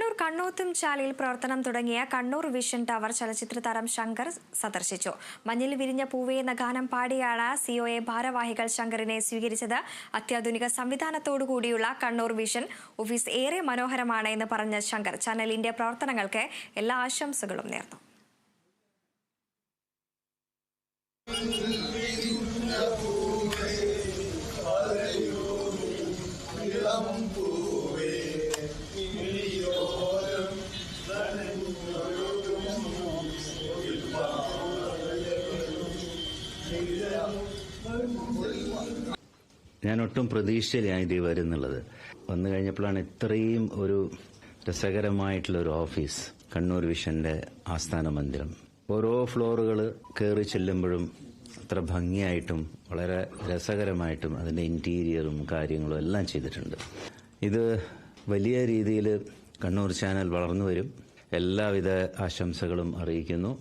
കണ്ണൂർ കണ്ണോത്തും ചാലിൽ പ്രവർത്തനം തുടങ്ങിയ Kannur vision tower ചലച്ചിത്ര താരം ശങ്കർ സന്ദർശിച്ചു. മഞ്ഞിൽ വിരിഞ്ഞ പൂവേ എന്ന ഗാനം പാടിയാണ് സിഒഎ ഭാരവാഹികൾ ശങ്കറിനെ സ്വീകരിച്ചത്. അത്യാധുനിക സംവിധാനത്തോടുകൂടിയുള്ള കണ്ണൂർ വിഷൻ ഓഫീസ് ഏറെ മനോഹരമാണ് എന്ന് പറഞ്ഞ ശങ്കർ ചാനലിന്റെ പ്രവർത്തനങ്ങൾക്ക് എല്ലാ ആശംസകളും നേർന്നു. ഞാൻ ഒട്ടും പ്രതീക്ഷയിലാണ് ഇത് വരുന്നുള്ളത്. വന്നു കഴിഞ്ഞപ്പോഴാണ് ഇത്രയും ഒരു രസകരമായിട്ടുള്ള ഒരു ഓഫീസ് കണ്ണൂർ വിഷന്റെ ആസ്ഥാന മന്ദിരം. ഓരോ ഫ്ലോറുകൾ കയറി ചെല്ലുമ്പോഴും അത്ര ഭംഗിയായിട്ടും വളരെ രസകരമായിട്ടും അതിന്റെ ഇന്റീരിയറും കാര്യങ്ങളും എല്ലാം ചെയ്തിട്ടുണ്ട്. ഇത് വലിയ രീതിയിൽ കണ്ണൂർ ചാനൽ വളർന്നു വരും. എല്ലാവിധ ആശംസകളും അറിയിക്കുന്നു.